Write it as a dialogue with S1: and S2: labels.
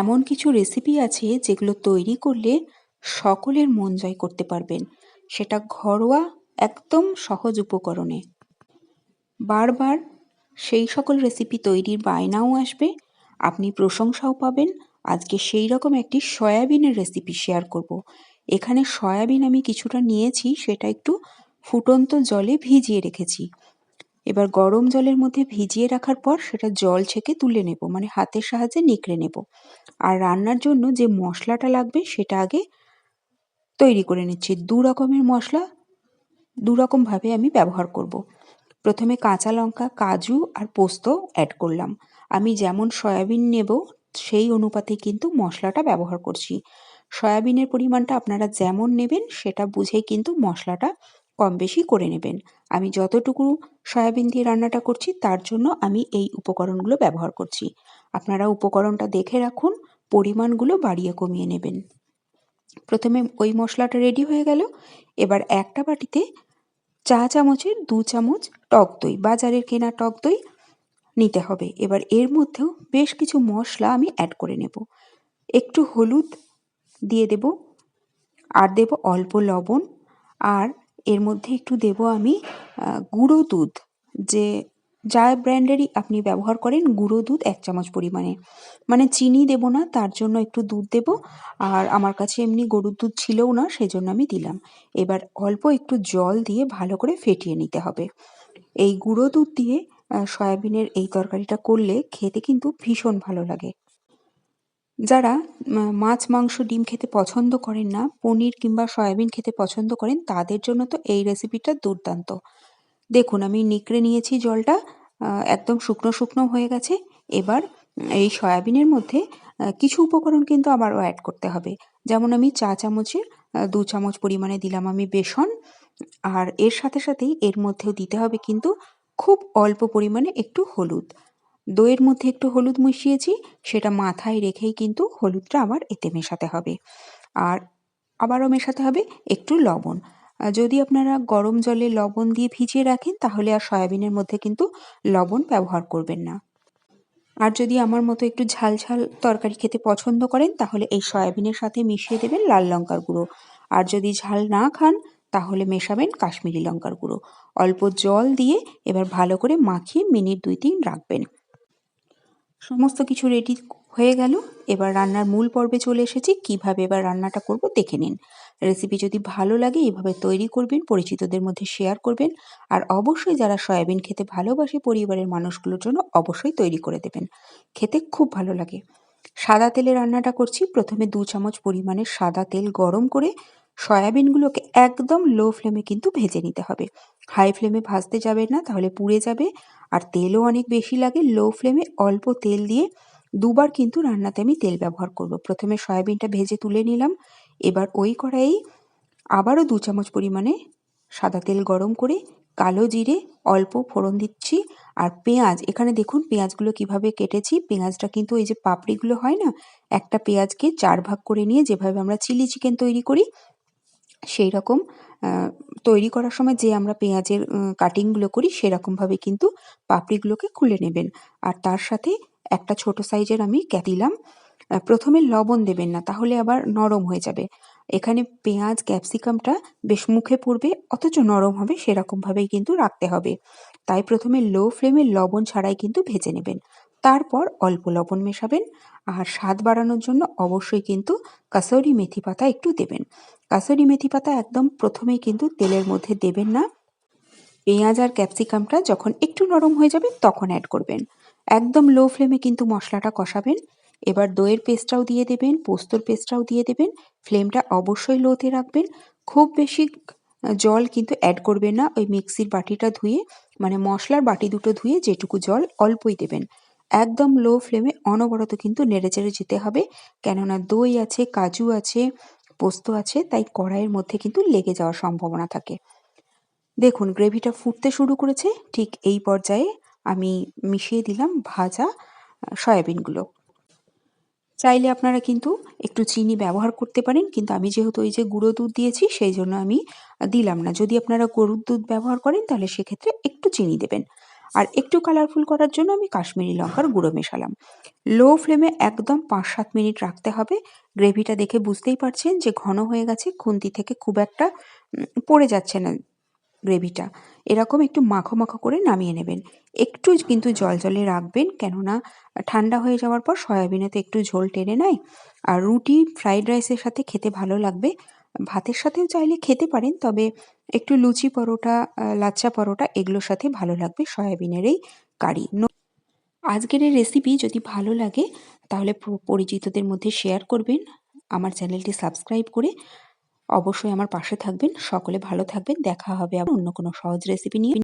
S1: এমন কিছু রেসিপি আছে যেগুলো তৈরি করলে সকলের মন জয় করতে পারবেন। সেটা ঘরোয়া, একদম সহজ উপকরণে। বারবার সেই সকল রেসিপি তৈরির বায়নাও আসবে, আপনি প্রশংসাও পাবেন। আজকে সেই রকম একটি সয়াবিনের রেসিপি শেয়ার করব। এখানে সয়াবিন আমি কিছুটা নিয়েছি, সেটা একটু ফুটন্ত জলে ভিজিয়ে রেখেছি। এবার গরম জলের মধ্যে ভিজিয়ে রাখার পর সেটা জল ছেঁকে তুলে নেব মানে হাতের সাহায্যে নিকড়ে নেব। আর রান্নার জন্য যে মশলাটা লাগবে সেটা আগে তৈরি করে নিচ্ছি। দু রকমের মশলা দু রকমভাবে আমি ব্যবহার করব। প্রথমে কাঁচা লঙ্কা, কাজু আর পোস্ত অ্যাড করলাম। আমি যেমন সয়াবিন নেব, সেই অনুপাতে কিন্তু মশলাটা ব্যবহার করছি। সয়াবিনের পরিমাণটা আপনারা যেমন নেবেন, সেটা বুঝেই কিন্তু মশলাটা কম বেশি করে নেবেন। আমি যতটুকু সয়াবিন দিয়ে রান্নাটা করছি, তার জন্য আমি এই উপকরণগুলো ব্যবহার করছি। আপনারা উপকরণটা দেখে রাখুন, পরিমাণগুলো বাড়িয়ে কমিয়ে নেবেন। প্রথমে ওই মশলাটা রেডি হয়ে গেল। এবার একটা বাটিতে চা চামচের দু চামচ টক দই, বাজারের কেনা টক দই নিতে হবে। এবার এর মধ্যেও বেশ কিছু মশলা আমি অ্যাড করে নেব। একটু হলুদ দিয়ে দেব, আর দেব অল্প লবণ, আর এর মধ্যে একটু দেব আমি গুঁড়ো দুধ, যে যা ব্র্যান্ডেরই আপনি ব্যবহার করেন গুঁড়ো দুধ এক চামচ পরিমাণে। মানে চিনি দেব না, তার জন্য একটু দুধ দেব, আর আমার কাছে এমনি গরুর দুধ ছিলও না সেই জন্য আমি দিলাম। এবার অল্প একটু জল দিয়ে ভালো করে ফেটিয়ে নিতে হবে। এই গুঁড়ো দুধ দিয়ে সয়াবিনের এই তরকারিটা করলে খেতে কিন্তু ভীষণ ভালো লাগে। যারা মাছ, মাংস, ডিম খেতে পছন্দ করেন না, পনির কিংবা সয়াবিন খেতে পছন্দ করেন, তাদের জন্য তো এই রেসিপিটা দুর্দান্ত। দেখুন, আমি নিকড়ে নিয়েছি জলটা একদম শুকনো শুকনো হয়ে গেছে। এবার, এই সয়াবিনের মধ্যে কিছু উপকরণ কিন্তু আবারও অ্যাড করতে হবে। যেমন আমি চা চামচের দু চামচ পরিমাণে দিলাম আমি বেসন। আর এর সাথে সাথেই এর মধ্যেও দিতে হবে কিন্তু খুব অল্প পরিমাণে একটু হলুদ। দইয়ের মধ্যে একটু হলুদ মিশিয়েছি, সেটা মাথায় রেখেই কিন্তু হলুদটা আবার এতে মেশাতে হবে। আর আবারও মেশাতে হবে একটু লবণ। যদি আপনারা গরম জলে লবণ দিয়ে ভিজিয়ে রাখেন, তাহলে আর সয়াবিনের মধ্যে কিন্তু লবণ ব্যবহার করবেন না। আর যদি আমার মতো একটু ঝাল ঝাল তরকারি খেতে পছন্দ করেন, তাহলে এই সয়াবিনের সাথে মিশিয়ে দেবেন লাল লঙ্কার গুঁড়ো। আর যদি ঝাল না খান, তাহলে মেশাবেন কাশ্মীরি লঙ্কার গুঁড়ো। অল্প জল দিয়ে এবার ভালো করে মাখিয়ে মিনিট দুই তিন রাখবেন। সমস্ত কিছু রেডি হয়ে গেল। এবার রান্নার মূল পর্বে চলে এসেছি। কীভাবে এবার রান্নাটা করব দেখে নিন। রেসিপি যদি ভালো লাগে, এভাবে তৈরি করবেন, পরিচিতদের মধ্যে শেয়ার করবেন। আর অবশ্যই যারা সয়াবিন খেতে ভালোবাসে পরিবারের মানুষগুলোর জন্য অবশ্যই তৈরি করে দেবেন। খেতে খুব ভালো লাগে। সাদা তেলে রান্নাটা করছি। প্রথমে দু চামচ পরিমাণে সাদা তেল গরম করে সয়াবিনগুলোকে একদম লো ফ্লেমে কিন্তু ভেজে নিতে হবে। হাই ফ্লেমে ভাজতে যাবে না, তাহলে পুড়ে যাবে। আর তেলও অনেক বেশি লাগে লো ফ্লেমে অল্প তেল দিয়ে দুবার কিন্তু রান্নাতে আমি তেল ব্যবহার করব। প্রথমে সয়াবিনটা ভেজে তুলে নিলাম, এবার ওই কড়াই আবারও দু চামচ পরিমাণে সাদা তেল গরম করে কালো জিরে অল্প ফোড়ন দিচ্ছি। আর পেঁয়াজ, এখানে দেখুন পেঁয়াজগুলো কীভাবে কেটেছি। পেঁয়াজটা কিন্তু এই যে পাপড়িগুলো হয় না, একটা পেঁয়াজকে চার ভাগ করে নিয়ে যেভাবে আমরা চিলি চিকেন তৈরি করি সেই রকম তৈরি করার সময় যে আমরা পেঁয়াজের কাটিংগুলো করি সেরকমভাবে কিন্তু পাপড়িগুলোকে খুলে নেবেন। আর তার সাথে একটা ছোট সাইজের আমি দিলাম প্রথমে লবণ দেবেন না, তাহলে আবার নরম হয়ে যাবে। এখানে পেঁয়াজ, ক্যাপসিকামটা বেশ মুখে পড়বে, অথচ নরম হবে সেরকমভাবেই কিন্তু রাখতে হবে। তাই প্রথমে লো ফ্লেমে লবণ ছাড়াই কিন্তু ভেজে নেবেন। তারপর অল্প লবণ মেশাবেন। আর স্বাদ বাড়ানোর জন্য অবশ্যই কিন্তু কাসৌরি মেথি পাতা একটু দেবেন। কাসৌরি মেথি পাতা একদম প্রথমেই কিন্তু তেলের মধ্যে দেবেন না। পেঁয়াজ আর ক্যাপসিকামটা যখন একটু নরম হয়ে যাবে তখন অ্যাড করবেন। একদম লো ফ্লেমে কিন্তু মশলাটা কষাবেন। এবার দইয়ের পেস্টটাও দিয়ে দেবেন, পোস্তর পেস্টটাও দিয়ে দেবেন। ফ্লেমটা অবশ্যই লোতে রাখবেন। খুব বেশি জল কিন্তু অ্যাড করবেন না। ওই মিক্সির বাটিটা ধুয়ে মানে মশলার বাটি দুটো ধুয়ে যেটুকু জল অল্পই দেবেন। একদম লো ফ্লেমে অনবরত কিন্তু নেড়ে চেড়ে যেতে হবে। কেননা দই আছে, কাজু আছে, পোস্ত আছে, তাই কড়াইয়ের মধ্যে কিন্তু লেগে যাওয়ার সম্ভাবনা থাকে। দেখুন গ্রেভিটা ফুটতে শুরু করেছে। ঠিক এই পর্যায়ে আমি মিশিয়ে দিলাম ভাজা সয়াবিনগুলো। চাইলে আপনারা কিন্তু একটু চিনি ব্যবহার করতে পারেন, কিন্তু আমি যেহেতু ওই যে গুঁড়ো দুধ দিয়েছি, সেই জন্য আমি দিলাম না। যদি আপনারা গরুর দুধ ব্যবহার করেন, তাহলে সেক্ষেত্রে একটু চিনি দেবেন। আর একটু কালারফুল করার জন্য আমি কাশ্মীরি লঙ্কার গুঁড়ো মেশালাম। লো ফ্লেমে একদম পাঁচ সাত মিনিট রাখতে হবে। গ্রেভিটা দেখে বুঝতেই পারছেন যে ঘন হয়ে গেছে, খুন্তি থেকে খুব একটা পড়ে যাচ্ছে না গ্রেভিটা এরকম একটু মাখো মাখো করে নামিয়ে নেবেন। একটু কিন্তু জল জলে রাখবেন, কেননা ঠান্ডা হয়ে যাওয়ার পর সয়াবিনে তো একটু ঝোল টেনে নেয়। আর রুটি ফ্রাইড রাইসের সাথে খেতে ভালো লাগবে। ভাতের সাথেও চাইলে খেতে পারেন, তবে একটু লুচি পরোটা লাচ্চা পরোটা এগুলোর সাথে ভালো লাগবে সয়াবিনের এই কারি। আজকের এই রেসিপি যদি ভালো লাগে, তাহলে পরিচিতদের মধ্যে শেয়ার করবেন, আমার চ্যানেলটি সাবস্ক্রাইব করে অবশ্যই আমার পাশে থাকবেন, সকলে ভালো থাকবেন, দেখা হবে আবার অন্য কোনো সহজ রেসিপি নিয়ে।